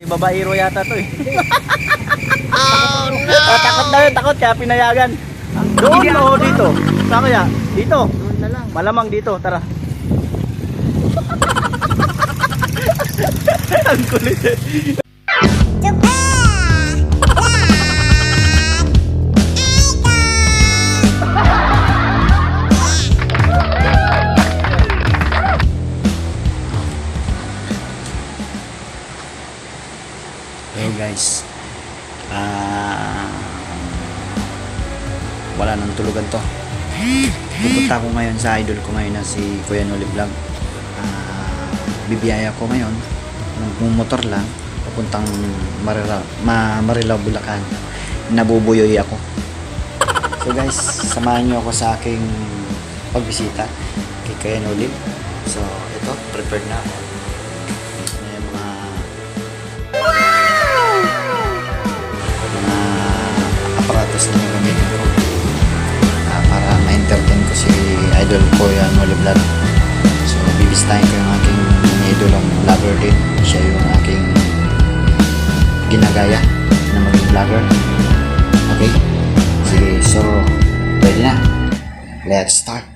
Babaero yata to eh. oh no! takot na yun, takot kaya pinayagan. Doon o dito? Saan kaya? Dito. Doon na lang. Malamang dito, tara. Ang kulit eh. Wala nang tulugan to. Pupunta ko ngayon sa idol ko ngayon na si Kuya Noli Vlog. Ah, bibiyaya ko ngayon ng motor lang papuntang Marila, Ma, Marilao, Bulacan. Nabubuyoy ako. So guys, samahan niyo ako sa aking pagbisita kay Kuya Noli. So ito, prepared na ako. May mga mga aparatos na gagamitin ko ko si idol ko yan Noli Vlog. So bibisitahin ko yung aking idol ang vlogger din. Siya yung aking ginagaya na maging vlogger. Okay? Sige so ready na. Let's start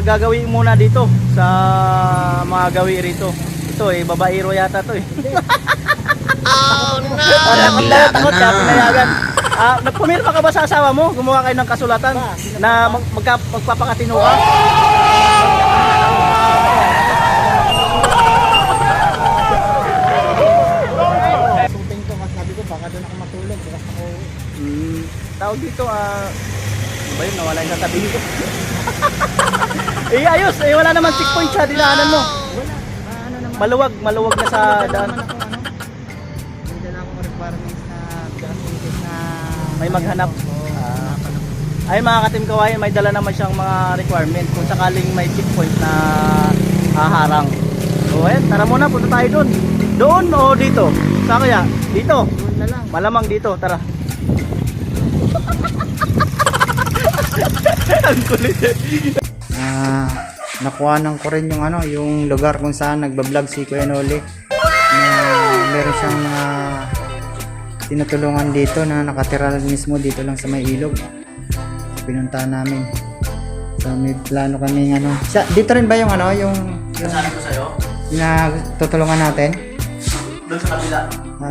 gagawin muna dito sa mga gawi rito. Ito eh, babaero yata to eh. oh no! takot na takot kaya pinayagan. Ah, nagpumirma ka ba sa asawa mo? Gumawa kayo ng kasulatan na mag magka, magpapakatino ka? Hmm, tawag dito ah, ano ba yun? Nawala yung sasabihin ko. eh ayos, eh wala naman checkpoint sa dinaanan mo. wala. Ano naman. Maluwag, maluwag na sa daan. ano. May maghanap. Ako. Ay mga katim kawayan, may dala naman siyang mga requirement kung sakaling may checkpoint na haharang. So ayan, tara muna, punta tayo doon. Doon o dito? Saan kaya? Dito. Malamang dito, tara. Ang kulit eh. Ah, nakuhanan ko rin yung ano, yung lugar kung saan nagba-vlog si Kuya Noli. Na meron siyang mga tinutulungan dito na nakatira mismo dito lang sa may ilog. Pinuntahan namin. So may plano kami ano. Siya, dito rin ba yung ano, yung, yung Sabi ko sa'yo, na tutulungan natin? doon sa kabila. Ha?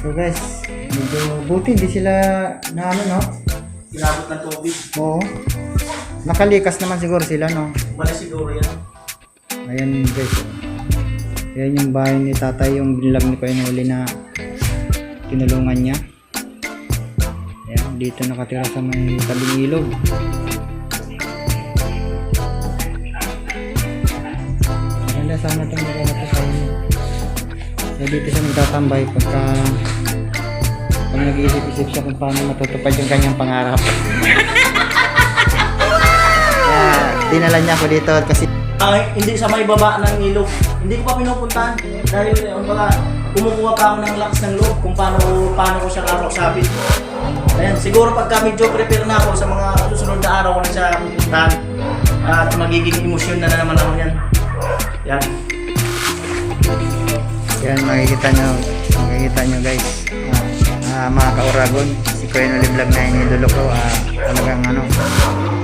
So guys, medyo buti hindi sila na ano no? Inabot ng tubig. Oo. Nakalikas naman siguro sila no? Bala siguro yan. Ayan guys. Ayan yung bahay ni tatay, yung binlog ni Kuya Noli na tinulungan niya. Ayan, dito nakatira sa may tabing ilog. Maganda sana itong to sa inyo. Kaya dito siya nagtatambay pagka pag nag-iisip-isip siya kung paano matutupad yung kanyang pangarap. Kaya dinala niya ako dito kasi Ah, hindi sa may baba ng ilog. Hindi ko pa pinupuntahan dahil eh, baga, kumukuha pa ako ng lakas ng loob kung paano paano ko siya kakausapin. Ayan, siguro pagka medyo prepare na ako sa mga susunod na araw ko na siya pupuntahan at magiging emosyon na, na naman ako yan. Yan. Yan, makikita nyo, makikita nyo guys. Ah, mga ka-Uragon, si Kuya Noli Vlog na yung idolo ko, ah, talagang ano,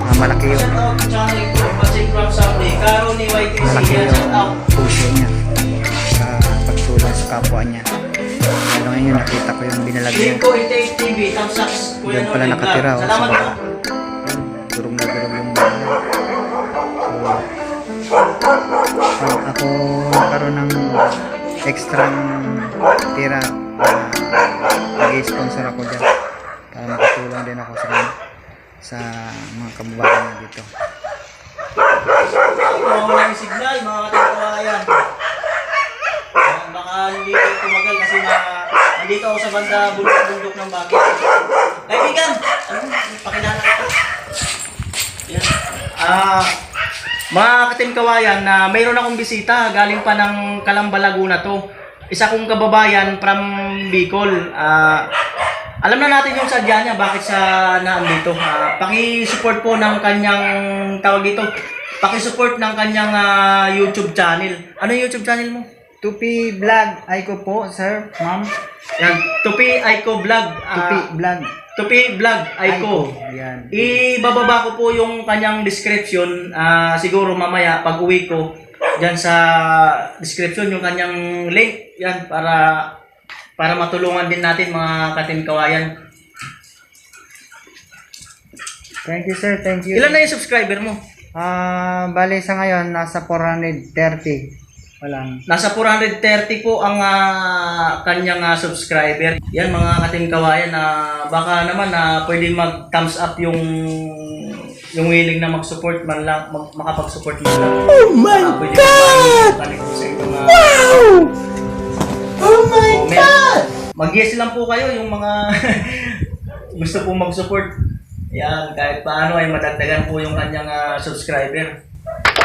ah, malaki YTC, malaki yung puso niya. Ah, ginagawa niya. Lalo ngayon nakita ko yung binalag niya. Diyan pala nakatira, oh, sa po. Durog na durog yung bahay. So, pag ako nagkaroon ng extra tira, mag-sponsor ako dyan. Para makatulong din ako sa sa mga kababayan niya dito. Mawala yung signal, mga katiwayan. Baka hindi tumagal kasi na nandito ako sa banda bundok-bundok ng bakit. Kaibigan, ano, pakilala. Yan. Ah, mga katim kawayan, na mayroon akong bisita galing pa ng Calamba Laguna to. Isa kong kababayan from Bicol. Ah, alam na natin yung sadya niya, bakit siya naandito. Ah, paki-support po ng kanyang tawag dito. Paki-support ng kanyang ah, YouTube channel. Ano yung YouTube channel mo? Tupi vlog, ay ko po, sir, ma'am. Yan, Tupi Aiko Vlog. Tupi vlog, Tupi Vlog Aiko. Yan. Ibababa ko po yung kanyang description. ah, siguro mamaya pag uwi ko, dyan sa description yung kanyang link. Yan, para para matulungan din natin mga katim kawayan. Thank you, sir. Thank you. Ilan na yung subscriber mo? Ah, bali sa ngayon nasa 430. Walang. Nasa 430 po ang ah, kanyang ah, subscriber. Yan mga katim kawayan na baka naman na pwede mag thumbs up yung yung willing na mag-support man lang, mag, makapag-support man lang. Oh my God! Sa itong, wow! Oh my God! Mag-yes lang po kayo yung mga gusto po mag-support. Yan, kahit paano ay madagdagan po yung kanyang ah, subscriber.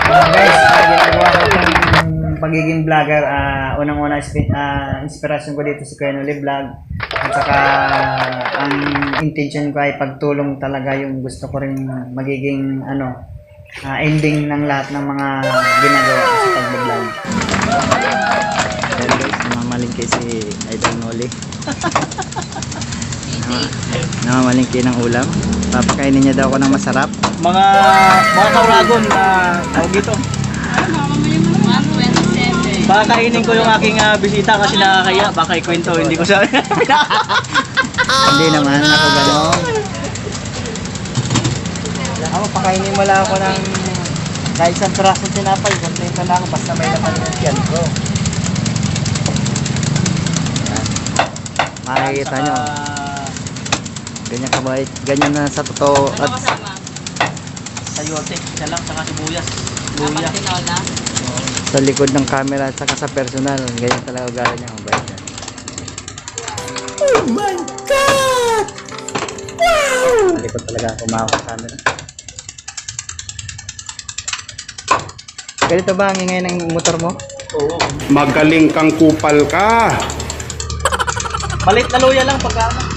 Guys, uh, ginagawa ko yung pagiging vlogger. ah unang-una, ah, inspiration ko dito si Kuya Noli Vlog. Saka, ang intention ko ay pagtulong talaga yung gusto ko rin magiging, ano, ah, ending ng lahat ng mga ginagawa ko sa pag-vlog. Ayan guys, namamalingki si Idol Noli. Nama- Namamalingki ng ulam. Papakainin niya daw ako ng masarap. Mga mga kauragon na tawag dito. Baka kainin ko yung aking ah, bisita kasi nakakaya. Baka ikwento, hindi ko sa... Hindi naman ako gano'n. Ako, pakainin mo lang ako ng kahit isang pirasong tinapay, kontento na ako basta may laman yung tiyan ko. Makikita nyo, ganyan kabait, ganyan na sa totoo at Sayote, isa lang, saka sibuyas. Luya. Sa likod ng camera at saka sa personal, ganyan talaga ugali niya, kabait yan. Oh my God! Wow! Sa likod talaga ako umawak sa camera. Ganito ba ang ingay ng motor mo? Oo. Magaling kang kupal ka. Malit na luya lang pagka ano.